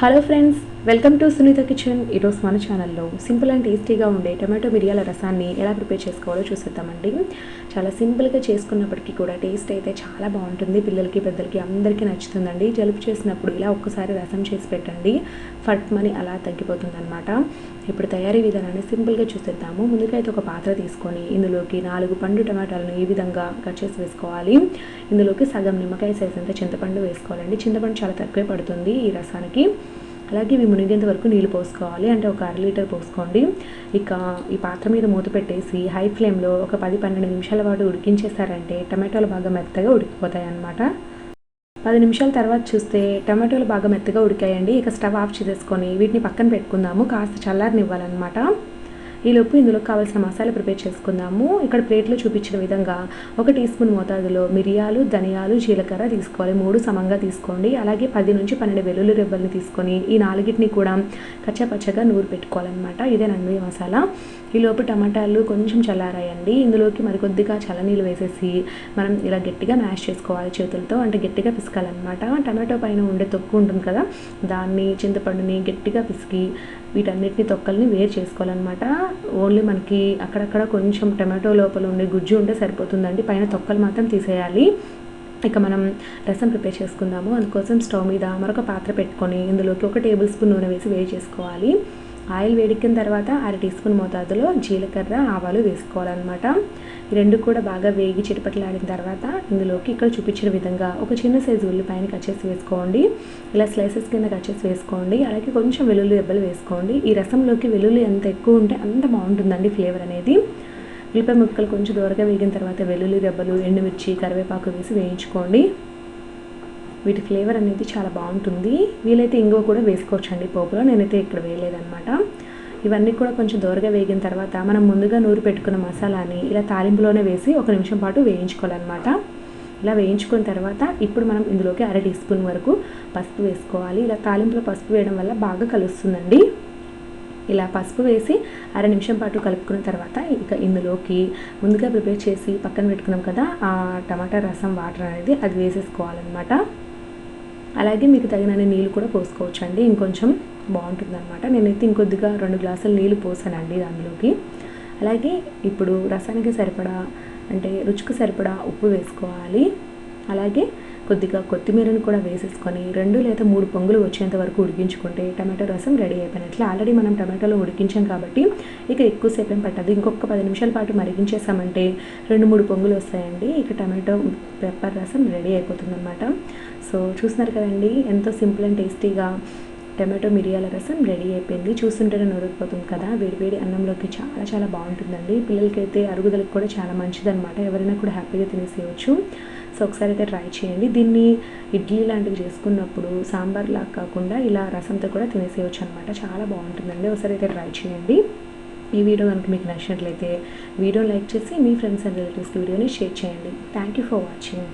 Hello friends welcome to Sunitha kitchen ఈరోజు మన ఛానల్లో సింపుల్ అండ్ టేస్టీగా ఉండే టమాటో మిరియాల రసాన్ని ఎలా ప్రిపేర్ చేసుకోవాలో చూసేద్దామండి. చాలా సింపుల్గా చేసుకున్నప్పటికీ కూడా టేస్ట్ అయితే చాలా బాగుంటుంది. పిల్లలకి పెద్దలకి అందరికీ నచ్చుతుందండి. జలుబు చేసినప్పుడు ఇలా ఒక్కసారి రసం చేసి పెట్టండి. ఫట్ మని అలా తగ్గిపోతుందన్నమాట. ఇప్పుడు తయారీ విధానాన్ని సింపుల్గా చూసేద్దాము. ముందుగా అయితే ఒక పాత్ర తీసుకొని ఇందులోకి నాలుగు పండు టమాటాలను ఈ విధంగా కట్ చేసి వేసుకోవాలి. ఇందులోకి సగం నిమ్మకాయ సైజ్ అంత చింతపండు వేసుకోవాలండి. చింతపండు చాలా తక్కువే పడుతుంది ఈ రసానికి. అలాగే ఇవి మునిగేంత వరకు నీళ్ళు పోసుకోవాలి. అంటే ఒక అర లీటర్ పోసుకోండి. ఇక ఈ పాత్ర మీద మూత పెట్టేసి హై ఫ్లేమ్లో ఒక పది పన్నెండు నిమిషాల పాటు ఉడికించేసారంటే టమాటోలు బాగా మెత్తగా ఉడికిపోతాయి అన్నమాట పది నిమిషాల తర్వాత చూస్తే టమాటోలు బాగా మెత్తగా ఉడికాయండి. ఇక స్టవ్ ఆఫ్ చేసేసుకొని వీటిని పక్కన పెట్టుకుందాము. కాస్త చల్లారనివ్వాలన్నమాట. ఈలోపు ఇందులో కావాల్సిన మసాలా ప్రిపేర్ చేసుకుందాము. ఇక్కడ ప్లేట్లో చూపించిన విధంగా ఒక టీ స్పూన్ మోతాదులో మిరియాలు ధనియాలు జీలకర్ర తీసుకోవాలి. మూడు సమంగా తీసుకోండి. అలాగే పది నుంచి పన్నెండు వెల్లుల్లి రెబ్బల్ని తీసుకొని ఈ నాలుగిటిని కూడా కచ్చపచ్చగా నూరు పెట్టుకోవాలన్నమాట. ఇదేనండి ఈ మసాలా. ఈలోపు టమాటాలు కొంచెం చల్లారాయండి. ఇందులోకి మరికొద్దిగా చల్లనీళ్ళు వేసేసి మనం ఇలా గట్టిగా మ్యాష్ చేసుకోవాలి చేతులతో. అంటే గట్టిగా పిసకాలన్నమాట. టమాటో పైన ఉండే తొక్కు ఉంటుంది కదా దాన్ని చింతపండుని గట్టిగా పిసికి వీటన్నిటిని తొక్కల్ని వేరు చేసుకోవాలన్నమాట. ఓన్లీ మనకి అక్కడక్కడ కొంచెం టమాటో లోపల ఉండే గుజ్జు ఉంటే సరిపోతుందండి. పైన తొక్కలు మాత్రం తీసేయాలి. ఇక మనం రసం ప్రిపేర్ చేసుకుందాము. అందుకోసం స్టవ్ మీద మరొక పాత్ర పెట్టుకొని ఇందులోకి ఒక టేబుల్ స్పూన్ నూనె వేసి వేడి చేసుకోవాలి. ఆయిల్ వేడెక్కిన తర్వాత అర టీ స్పూన్ మోతాదులో జీలకర్ర ఆవాలు వేసుకోవాలన్నమాట. ఈ రెండు కూడా బాగా వేగి చిటపట్లాడిన తర్వాత ఇందులోకి ఇక్కడ చూపించిన విధంగా ఒక చిన్న సైజు ఉల్లిపాయని కట్ చేసి వేసుకోండి. ఇలా స్లైసెస్ కింద కట్ చేసి వేసుకోండి. అలాగే కొంచెం వెల్లుల్లి దెబ్బలు వేసుకోండి. ఈ రసంలోకి వెల్లుల్లి ఎంత ఎక్కువ ఉంటే అంత బాగుంటుందండి ఫ్లేవర్ అనేది. ఉల్లిపాయ ముక్కలు కొంచెం దూరగా వేగిన తర్వాత వెల్లుల్లి దెబ్బలు ఎండుమిర్చి కరివేపాకు వేసి వేయించుకోండి. వీటి ఫ్లేవర్ అనేది చాలా బాగుంటుంది. వీలైతే ఇంగువ కూడా వేసుకోవచ్చండి పోపులో. నేనైతే ఇక్కడ వేయలేదన్నమాట. ఇవన్నీ కూడా కొంచెం దూరగా వేగిన తర్వాత మనం ముందుగా నూరు పెట్టుకున్న మసాలాని ఇలా తాలింపులోనే వేసి ఒక నిమిషం పాటు వేయించుకోవాలన్నమాట. ఇలా వేయించుకున్న తర్వాత ఇప్పుడు మనం ఇందులోకి అర టీ స్పూన్ వరకు పసుపు వేసుకోవాలి. ఇలా తాలింపులో పసుపు వేయడం వల్ల బాగా కలుస్తుందండి. ఇలా పసుపు వేసి అర నిమిషం పాటు కలుపుకున్న తర్వాత ఇక ఇందులోకి ముందుగా ప్రిపేర్ చేసి పక్కన పెట్టుకున్నాం కదా ఆ టమాటా రసం వాటర్ అనేది అది వేసేసుకోవాలన్నమాట. అలాగే మీకు తగినన్ని నీళ్ళు కూడా పోసుకోవచ్చు అండి ఇంకొంచెం బాగుంటుంది అనమాట నేనైతే ఇంకొద్దిగా రెండు గ్లాసులు నీళ్ళు పోసానండి దానిలోకి. అలాగే ఇప్పుడు రసానికి సరిపడా అంటే రుచికి సరిపడా ఉప్పు వేసుకోవాలి. అలాగే కొద్దిగా కొత్తిమీరను కూడా వేసేసుకొని రెండు లేదా మూడు పొంగులు వచ్చేంత వరకు ఉడికించుకుంటే టమాటో రసం రెడీ అయిపోయినట్లు. ఆల్రెడీ మనం టమాటోలో ఉడికించాం కాబట్టి ఇక ఎక్కువసేపు ఏం పట్టదు. ఇంకొక పది నిమిషాల పాటు మరిగించేసామంటే రెండు మూడు పొంగులు వస్తాయండి. ఇక టమాటో పెప్పర్ రసం రెడీ అయిపోతుందన్నమాట. సో చూస్తున్నారు కదండి ఎంతో సింపుల్ అండ్ టేస్టీగా టమాటో మిరియాల రసం రెడీ అయిపోయింది. చూస్తుంటేనే నొరిగిపోతుంది కదా. వేడివేడి అన్నంలోకి చాలా చాలా బాగుంటుందండి. పిల్లలకైతే అరుగుదలకు కూడా చాలా మంచిదన్నమాట. ఎవరైనా కూడా హ్యాపీగా తినేసేయచ్చు. సో ఒకసారి అయితే ట్రై చేయండి. దీన్ని ఇడ్లీ లాంటివి చేసుకున్నప్పుడు సాంబార్ లాగా కాకుండా ఇలా రసంతో కూడా తినేసేయచ్చు అనమాట చాలా బాగుంటుందండి. ఒకసారి అయితే ట్రై చేయండి. ఈ వీడియో కనుక మీకు నచ్చినట్లయితే వీడియో లైక్ చేసి మీ ఫ్రెండ్స్ అండ్ రిలేటివ్స్కి వీడియోని షేర్ చేయండి. Thank you for watching.